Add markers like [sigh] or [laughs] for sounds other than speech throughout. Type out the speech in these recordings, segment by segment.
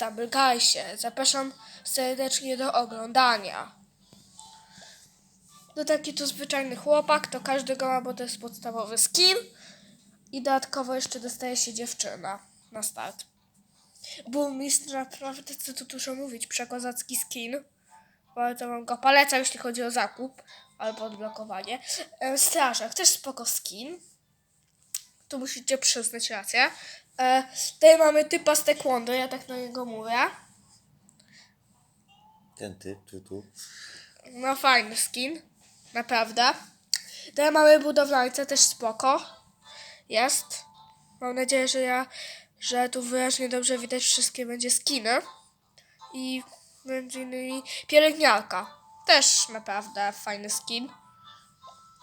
Stumble Guysie. Zapraszam serdecznie do oglądania. No taki to zwyczajny chłopak, to każdego ma, bo to jest podstawowy skin. I dodatkowo jeszcze dostaje się dziewczyna na start. Burmistrz naprawdę, co tu dużo mówić, przekozacki skin. Bardzo wam go polecam, jeśli chodzi o zakup albo odblokowanie. E, Strażak, też spoko skin. Tu musicie przyznać rację. E, tutaj mamy typa z taekwondo, ja tak na niego mówię. Ten typ, tu, tu. No fajny skin, naprawdę. Tutaj mamy budowlańca, też spoko. Jest. Mam nadzieję, że ja, że tu wyraźnie dobrze widać wszystkie będzie skiny. I między innymi pielęgniarka. Też naprawdę fajny skin.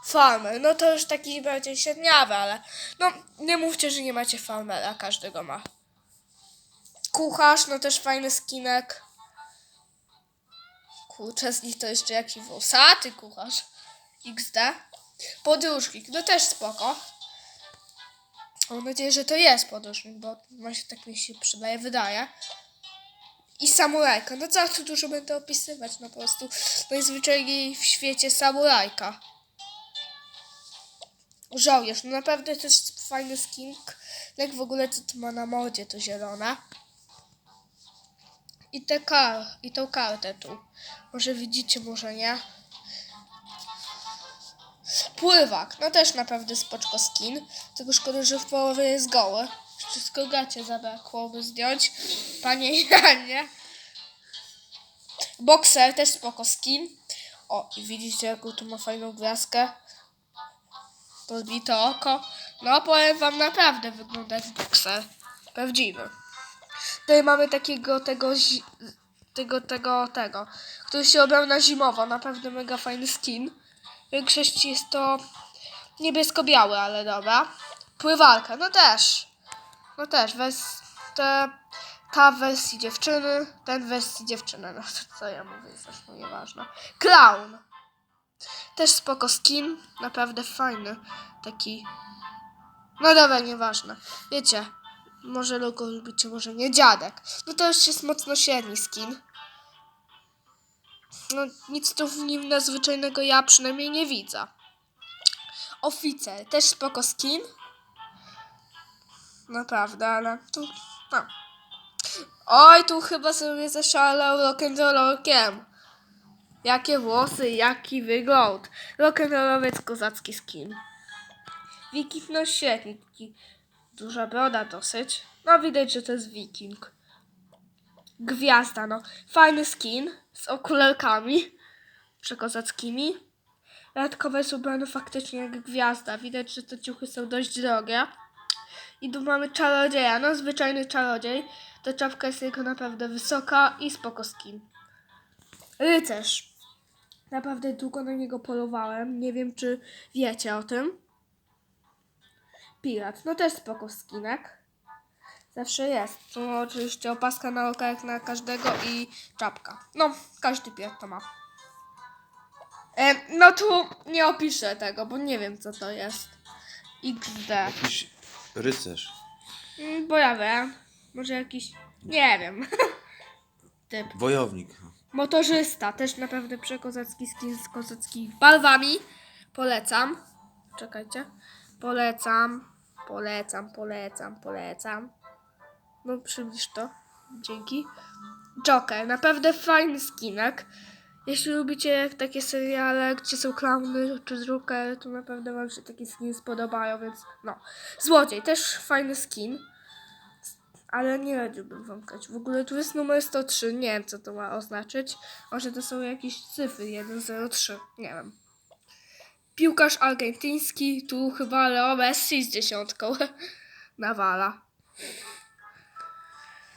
Farmer, no to już taki bardziej średniawy, ale no nie mówcie, że nie macie farmera, każdego ma. Kucharz, no też fajny skinek. Kurczę, z nich to jeszcze jakiś włosaty kucharz. XD. Podróżnik, no też spoko. Mam nadzieję, że to jest podróżnik, bo właśnie tak mi się przydaje, wydaje. I samurajka. No co tu dużo będę opisywać, no po prostu najzwyczajniej w świecie samurajka. Żołnierz, no naprawdę też fajny skin. Jak w ogóle co tu ma na modzie, to zielone. I tę kar i tą kartę tu. Może widzicie, może nie. Pływak, no też naprawdę spoczko skin. Tylko szkoda, że w połowie jest goły. Wszystko gacie zabrakłoby zdjąć. Panie [laughs] Janie. Boxer też spoko skin. O, i widzicie jaką tu ma fajną gwiazdkę. Podbite oko. No, powiem wam, naprawdę wygląda jak boxer. Prawdziwy. Tutaj mamy takiego tego, tego, tego, tego, który się obrał na zimowo. Naprawdę mega fajny skin. W większości jest to niebiesko-biały, ale dobra. Pływalka, no też. No też, wers te, ta w wersji dziewczyny, ten w wersji dziewczyny. No to co ja mówię, zresztą nieważne. Clown. Też spoko skin, naprawdę fajny. Taki. No dobra, nieważne. Wiecie, może logo lubicie, może nie. Dziadek. No to już jest mocno średni skin. No nic tu w nim nadzwyczajnego ja przynajmniej nie widzę. Oficer. Też spoko skin. Naprawdę, ale tu... No. Oj, tu chyba sobie zaszalał rock'n'rollkiem. Jakie włosy, jaki wygląd. Rock'n'rollowiec kozacki skin. Wiking no świetnie. Duża broda dosyć. No widać, że to jest wiking. Gwiazda, no. Fajny skin z okularkami przekozackimi. Dodatkowo jest ubrany faktycznie jak gwiazda. Widać, że te ciuchy są dość drogie. I tu mamy czarodzieja, no zwyczajny czarodziej. Ta czapka jest jego naprawdę wysoka i spoko skin. Rycerz. Naprawdę długo na niego polowałem. Nie wiem, czy wiecie o tym. Pirat. No też spoko skinek. Zawsze jest. Tu oczywiście opaska na oka jak na każdego i czapka. No, każdy pirat to ma. E, no tu nie opiszę tego, bo nie wiem co to jest. XD. Jakiś rycerz. Mm, Bo ja wiem. Może jakiś. Nie wiem. [laughs] Typ. Wojownik. Motorzysta. Też naprawdę przekozacki skin z kozackimi barwami. Polecam. Czekajcie. Polecam. Polecam, polecam, polecam. No przybliż to. Dzięki. Joker. Naprawdę fajny skinek. Jeśli lubicie takie seriale, gdzie są klauny czy Joker, to naprawdę wam się takie skiny spodobają, więc no. Złodziej. Też fajny skin. Ale nie radziłbym wam grać. W ogóle tu jest numer 103. Nie wiem, co to ma oznaczyć. Może to są jakieś cyfry 103. Nie wiem. Piłkarz argentyński. Tu chyba Leo Messi z dziesiątką. [laughs] Nawala.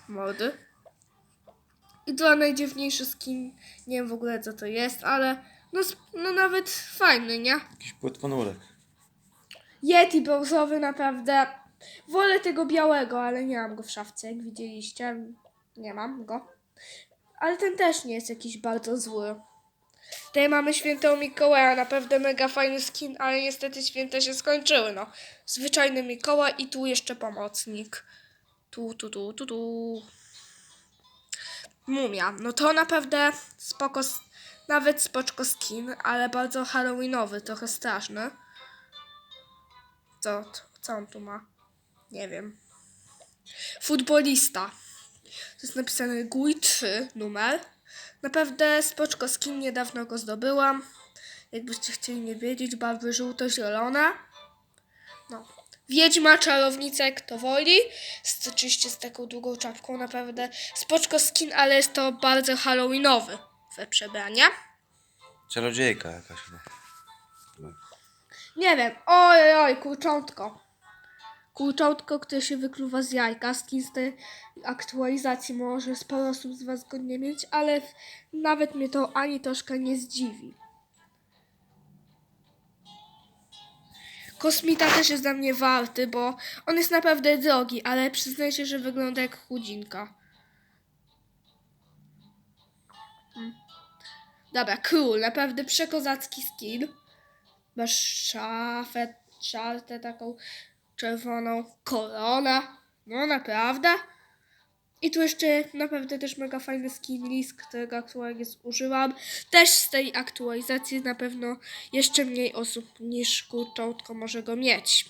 Mody. I to najdziwniejszy skin. Nie wiem w ogóle, co to jest, ale no, no nawet fajny, nie? Jakiś płetwonurek. Yeti brązowy naprawdę. Wolę tego białego, ale nie mam go w szafce, jak widzieliście. Nie mam go. Ale ten też nie jest jakiś bardzo zły. Tutaj mamy świętego Mikołaja, naprawdę mega fajny skin, ale niestety święta się skończyły, no. Zwyczajny Mikołaj i tu jeszcze pomocnik. Tu, tu, tu, tu, tu. Mumia. No to naprawdę spoko, nawet spoczko skin, ale bardzo halloweenowy, trochę straszny. Co, co on tu ma? Nie wiem. Futbolista. To jest napisane GUI 3 numer. Naprawdę spoczko skin, niedawno go zdobyłam. Jakbyście chcieli nie wiedzieć, barwy żółto-zielone. No. Wiedźma, czarownica, jak to woli. Z, oczywiście z taką długą czapką, naprawdę spoczko skin, ale jest to bardzo halloweenowy we przebrania. Czarodziejka jakaś chyba. Nie wiem, oj, oj, kurczątko. Kurczątko, które się wykluwa z jajka. Skin z tej aktualizacji może sporo osób z Was go nie mieć, ale nawet mnie to ani troszkę nie zdziwi. Kosmita też jest dla mnie warty, bo on jest naprawdę drogi, ale przyznaję się, że wygląda jak chudzinka. Mm. Dobra, król, naprawdę przekozacki skin. Masz szafę, szartę taką czerwoną, korona. No naprawdę. I tu jeszcze naprawdę też mega fajny skin list, którego aktualnie zużyłam. Też z tej aktualizacji na pewno jeszcze mniej osób niż kurczątko może go mieć.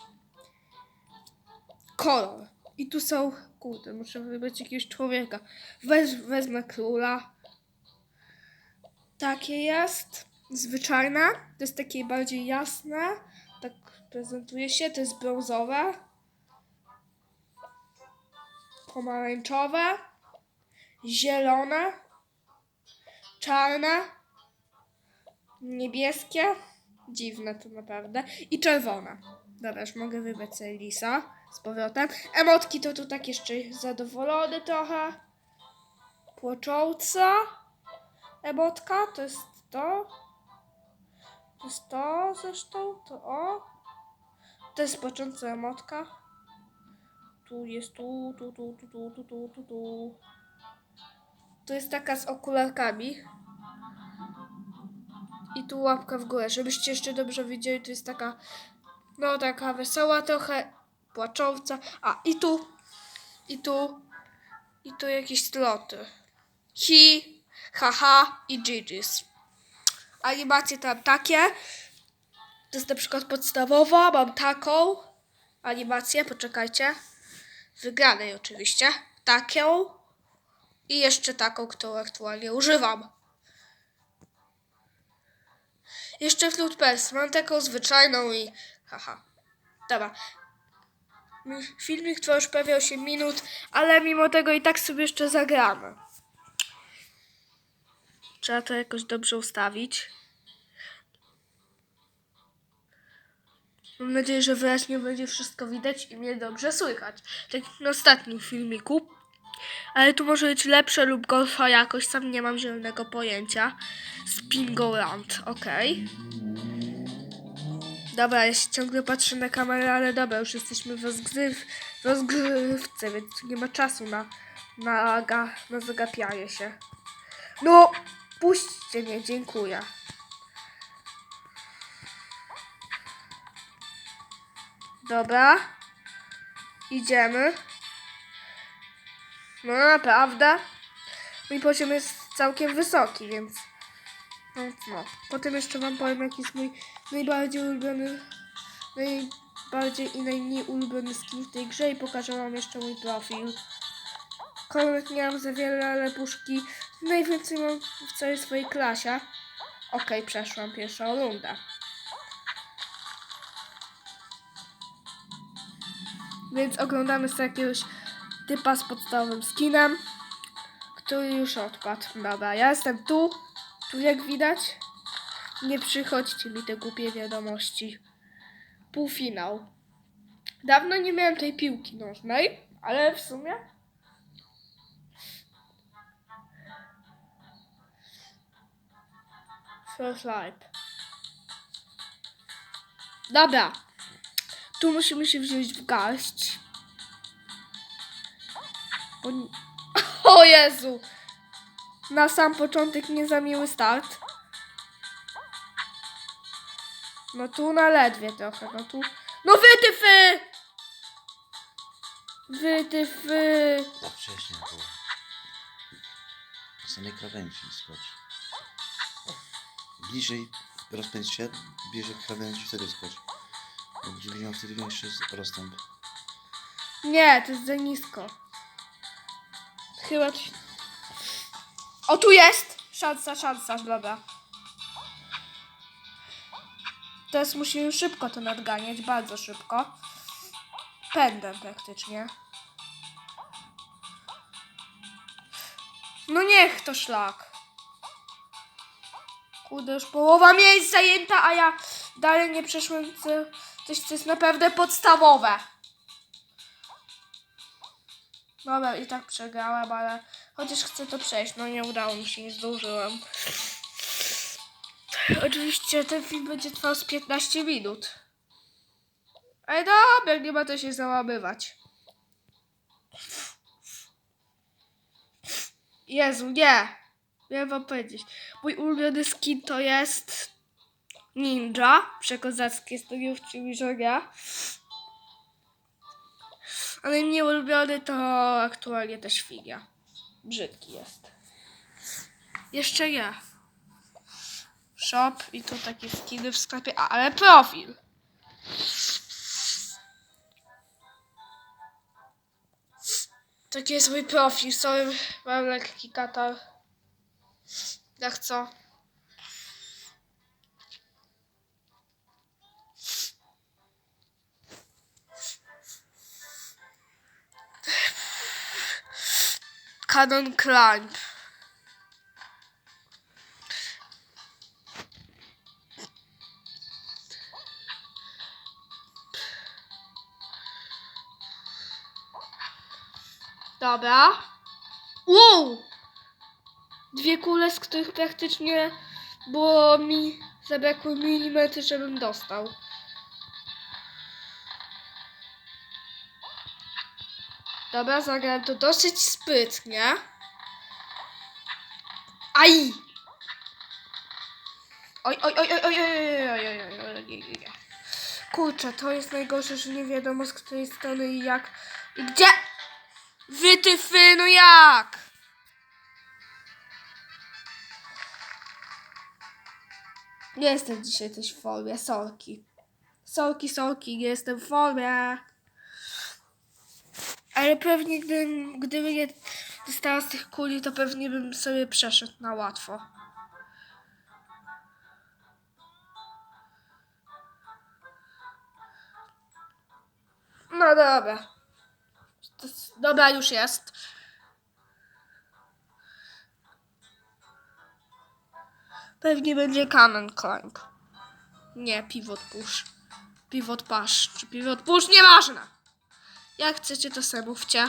Kolor. I tu są, kurde, muszę wybrać jakiegoś człowieka. Wez, wezmę króla. Takie jest. Zwyczajne. To jest takie bardziej jasne. Tak prezentuje się. To jest brązowe. Pomarańczowe. Zielone. Czarne. Niebieskie. Dziwne to naprawdę. I czerwone. Dobra, już mogę wybrać sobie lisa z powrotem. Emotki to tu tak jeszcze zadowolony trochę. Płacząca emotka, to jest to. To jest to zresztą, to o. To jest płacząca emotka. Tu jest tu, tu, tu, tu, tu, tu, tu, tu, tu. Jest taka z okularkami. I tu łapka w górę, żebyście jeszcze dobrze widzieli, to jest taka, no taka wesoła trochę, płacząca. A, i tu, i tu, i tu jakieś sloty. Hi, haha i Gigi's. Animacje tam takie. To jest na przykład podstawowa, mam taką animację, poczekajcie. Wygranej oczywiście. Taką i jeszcze taką, którą aktualnie używam. Jeszcze Flute Pers. Mam taką zwyczajną i haha. Dobra. Mi- Filmik trwa już prawie 8 minut, ale mimo tego i tak sobie jeszcze zagramy. Trzeba to jakoś dobrze ustawić. Mam nadzieję, że wyraźnie będzie wszystko widać i mnie dobrze słychać. Tak jak na ostatnim filmiku. Ale tu może być lepsza lub gorsza jakość, sam nie mam zielonego pojęcia. Spingoland, okej. Dobra, ja się ciągle patrzę na kamerę, ale dobra, już jesteśmy w, rozgryw, rozgrywce, więc nie ma czasu na, na, na zagapianie się. No, puśćcie mnie, dziękuję. Dobra. Idziemy. No naprawdę. Mój poziom jest całkiem wysoki, więc... No, no. Potem jeszcze wam powiem, jaki jest mój najbardziej ulubiony... Najbardziej i najmniej ulubiony skin w tej grze i pokażę wam jeszcze mój profil. Kolonek nie mam za wiele, ale puszki najwięcej mam w całej swojej klasie. Okej, przeszłam pierwszą rundę. Więc oglądamy sobie jakiegoś typa z podstawowym skinem, który już odpadł. Dobra, ja jestem tu, tu jak widać. Nie przychodźcie mi te głupie wiadomości. Półfinał. Dawno nie miałem tej piłki nożnej, ale w sumie Life. Dobra. Tu musimy się wziąć w garść. [laughs] O, Jezu! Na sam początek nie za miły start. No tu na ledwie trochę, no tu... No wytyfy! Wytyfy! Wcześniej było. Na samej krawędzi skocz. Bliżej rozpędź się, bierze krawędzi, wtedy skocz. Bo miał wtedy większy rozstęp. Nie, to jest za nisko. Chyba... O, tu jest! Szansa, szansa, dobra. Teraz musimy szybko to nadganiać, bardzo szybko. Pędem praktycznie. No niech to szlak. Kurde, już połowa miejsc zajęta, a ja dalej nie przeszłem co- coś, co jest naprawdę podstawowe. Dobra, i tak przegrałem, ale chociaż chcę to przejść. No nie udało mi się, nie zdążyłem. Oczywiście ten film będzie trwał z 15 minut. Ale dobra, nie ma to się załamywać. Jezu, nie. Wam powiedzieć. Mój ulubiony skin to jest Ninja. Przekozackie stojówki Miżonia. Ale mnie ulubiony to aktualnie ta świnia. Brzydki jest. Jeszcze nie. Shop i tu takie skiny w sklepie. A, ale profil. Taki jest mój profil. Sorry, mam lekki katar. Jak co? Canon Climb. Dobra. Wow! Dwie kule, z których praktycznie było mi zabrakło milimetry, żebym dostał. Dobra, zagrałem to dosyć sprytnie. Aj! Oj, oj, oj, oj, oj, oj, oj, oj, oj, oj, oj. Kurczę, to jest najgorsze, że nie wiadomo z której strony i jak i gdzie. Wytyfy, no jak? Nie jestem dzisiaj też w formie, sorki. Sorki, sorki, nie jestem w formie. Ale pewnie gdybym, gdyby nie dostała z tych kuli, to pewnie bym sobie przeszedł na łatwo. No dobra. Dobra, już jest. Pewnie będzie Canon Climb. Nie, Pivot Push. Pivot Push. Czy Pivot Push? Nieważne. Jak chcecie, to sobie mówcie.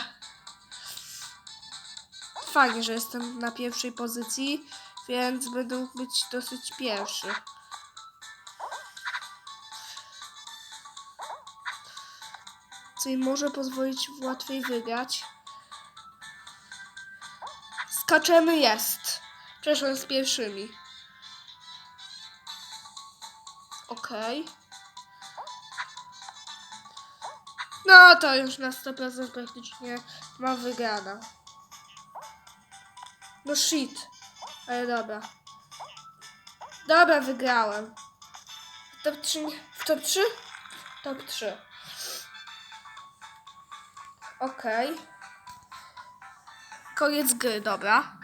Fajnie, że jestem na pierwszej pozycji, więc będę mógł być dosyć pierwszy. Co im może pozwolić łatwiej wygrać. Skaczemy jest. Przeszłem z pierwszymi. Okej. No to już na 100% praktycznie ma wygrana. No shit. Ale dobra. Dobra, wygrałem. W top 3? W top 3? Top 3. Okej. Koniec gry, dobra.